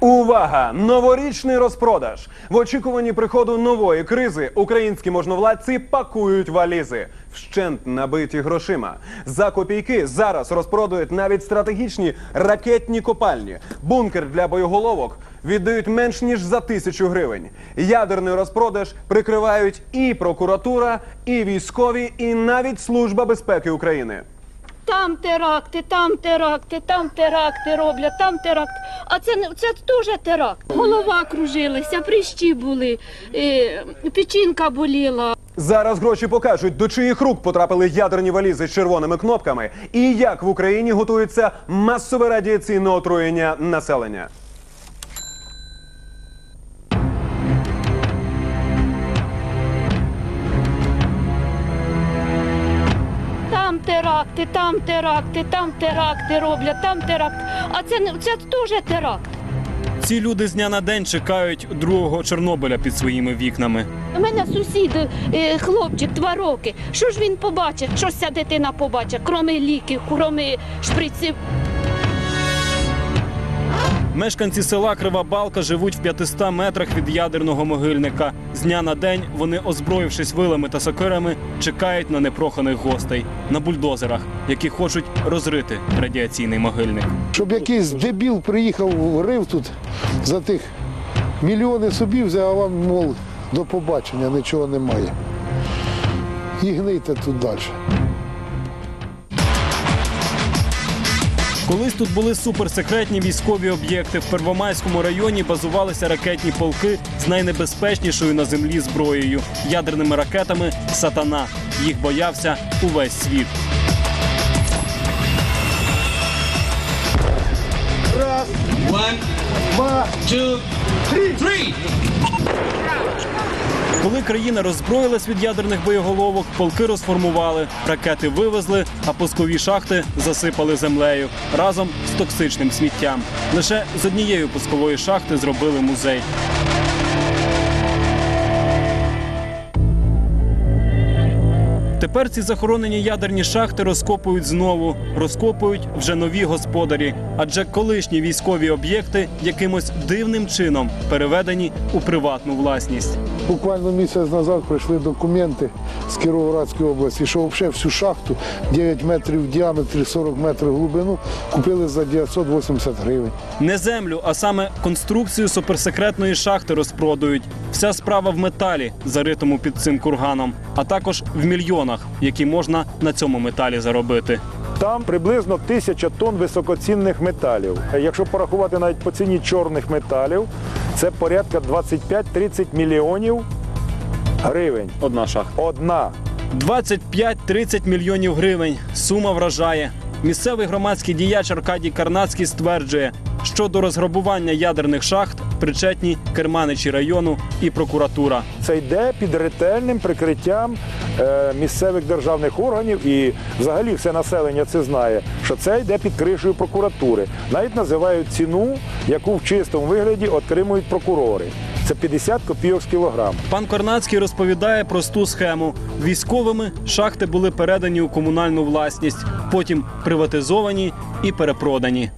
Увага! Новорічний розпродаж. В очікуванні приходу нової кризи українські можновладці пакують валізи, вщент набиті грошима. За копійки зараз розпродають навіть стратегічні ракетні копальні. Бункер для боєголовок віддають менш ніж за тисячу гривень. Ядерний розпродаж прикривають і прокуратура, і військові, і навіть служба безпеки України. Там теракти, там теракти, там теракти роблять, там теракти. А це це теж теракт. Голова кружилася, прищі були, е, печінка боліла. Зараз гроші покажуть, до чиїх рук потрапили ядерні валізи з червоними кнопками, і як в Україні готується масове радіаційне отруєння населення. Теракти, там теракти, там теракти роблять, там теракт. А це це теж теракт. Ці люди з дня на день чекають другого Чорнобиля під своїми вікнами. У мене сусід, е, хлопчик, два роки. Що ж він побачить? Що ж ця дитина побачить, кроме ліків, кроме шприців. Мешканці села Крива Балка живуть в 500 метрах від ядерного могильника. З дня на день вони, озброївшись вилами та сокирами, чекають на непроханих гостей на бульдозерах, які хочуть розрити радіаційний могильник. Щоб якийсь дебіл приїхав, рив тут за тих мільйони собі взяв, а вам, мол, до побачення, нічого немає. І гнийте тут далі. Колись тут були суперсекретні військові об'єкти. В Первомайському районі базувалися ракетні полки з найнебезпечнішою на землі зброєю ядерними ракетами Сатана. Їх боявся увесь світ. One, two, three. Країна роззброїлась від ядерних боєголовок, полки розформували, ракети вивезли, а пускові шахти засипали землею разом з токсичним сміттям. Лише з однієї пускової шахти зробили музей. Тепер ці захоронені ядерні шахти розкопують знову, розкопують вже нові господарі, адже колишні військові об'єкти якимось дивним чином переведені у приватну власність. Буквально місяць назад прийшли документи з Кіровоградської області, що взагалі всю шахту 9 метрів в діаметрі, 40 метрів в глибину купили за 980 гривень. Не землю, а саме конструкцію суперсекретної шахти розпродають. Вся справа в металі, заритому під цим курганом, а також в мільйонах, які можна на цьому металі заробити. Там приблизно тисяча тонн високоцінних металів. Якщо порахувати навіть по ціні чорних металів, це порядка 25-30 мільйонів гривень. Одна шахта. Одна. 25-30 мільйонів гривень. Сума вражає. Місцевий громадський діяч Аркадій Карнацький стверджує, що до розграбування ядерних шахт причетні керманичі району і прокуратура. Це йде під ретельним прикриттям місцевих державних органів і взагалі все населення це знає, що це йде під кришею прокуратури. Навіть називають ціну, яку в чистому вигляді отримують прокурори. Це 50 копійок з кілограм. Пан Корнацький розповідає просту схему. Військовими шахти були передані у комунальну власність, потім приватизовані і перепродані.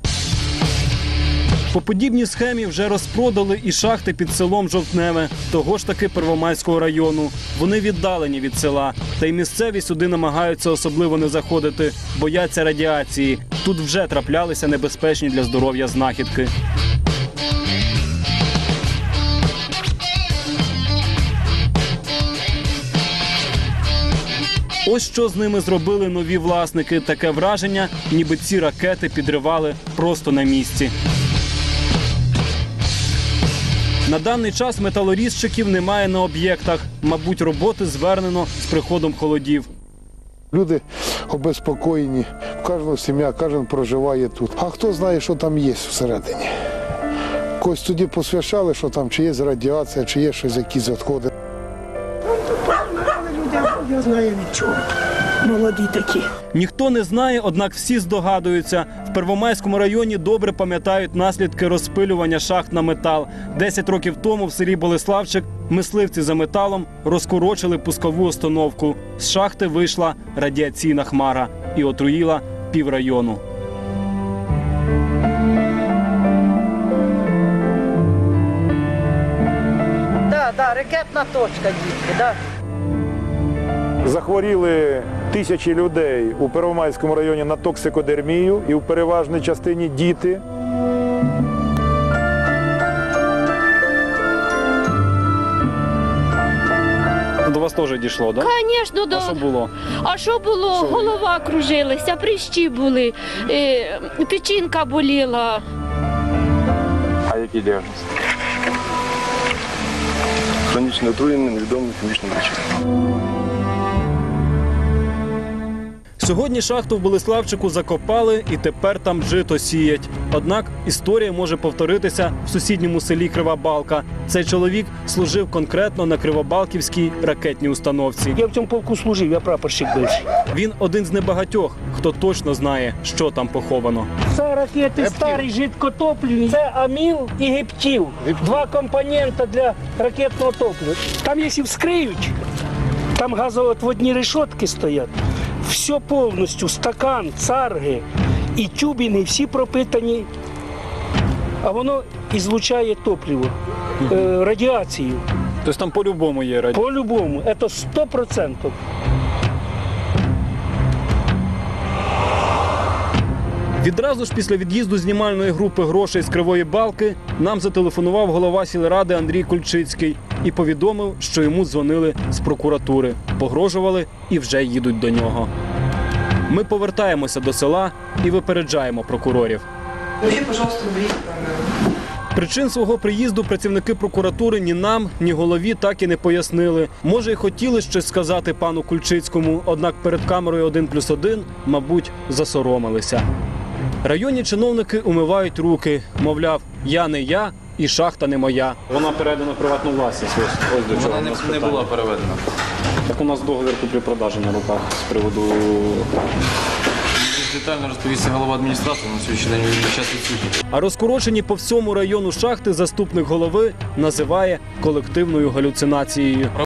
По подібній схемі вже розпродали і шахти під селом Жовтневе, того ж таки Первомайського району. Вони віддалені від села, та й місцеві сюди намагаються особливо не заходити, бояться радіації. Тут вже траплялися небезпечні для здоров'я знахідки. Ось що з ними зробили нові власники. Таке враження, ніби ці ракети підривали просто на місці. На даний час металорізчиків немає на об'єктах. Мабуть, роботи звернено з приходом холодів. Люди обезпокоєні, в кожного сім'я, кожен проживає тут. А хто знає, що там є всередині? Когось тоді посвящали, що там чи є радіація, чи є щось, якісь відходи. Я знаю від чого. Молоді такі. Ніхто не знає, однак всі здогадуються. В Первомайському районі добре пам'ятають наслідки розпилювання шахт на метал. Десять років тому в селі Болеславчик мисливці за металом розкорочили пускову установку. З шахти вийшла радіаційна хмара і отруїла піврайону. Да, ракетна точка, дітки, да. Захворіли тисячі людей у Первомайському районі на токсикодермію і в переважній частині діти. До вас теж дійшло, так? Звісно, до... А що було? А що було? Голова кружилася, прищі були, е, печінка боліла. А який діагноз? Хронічне отруєння невідомим хімічним речовинам. Сьогодні шахту в Болеславчику закопали і тепер там жито сіять. Однак історія може повторитися в сусідньому селі Крива Балка. Цей чоловік служив конкретно на Кривобалківській ракетній установці. Я в цьому полку служив, я прапорщик бивший. Він один з небагатьох, хто точно знає, що там поховано. Це ракети старі жидкотоплівні, це аміл і гептів. Два компонента для ракетного топлива. Там, якщо вскриють, там газоотводні решетки стоять. Все повністю, стакан, царги і тюбіни, всі пропитані, а воно ізлучає топливо, е, радіацію. Тобто там по-любому є радіо. По-любому, це 100%. Відразу ж після від'їзду знімальної групи грошей з Кривої Балки нам зателефонував голова сільради Андрій Кульчицький і повідомив, що йому дзвонили з прокуратури, погрожували і вже їдуть до нього. Ми повертаємося до села і випереджаємо прокурорів. Пожалуйста, Причин свого приїзду працівники прокуратури ні нам, ні голові так і не пояснили. Може, й хотіли щось сказати пану Кульчицькому, однак перед камерою 1 плюс 1, мабуть, засоромилися. Районні чиновники умивають руки, мовляв, я не я і шахта не моя. Вона передана в приватну власність. Ось, ось до чого Вона не, не була переведена. Так у нас договір куплі-продажі на руках з приводу. Детально розповісти голова адміністрації на сьогоднішній день він час відсутній. А розкорочені по всьому району шахти заступник голови називає колективною галюцинацією.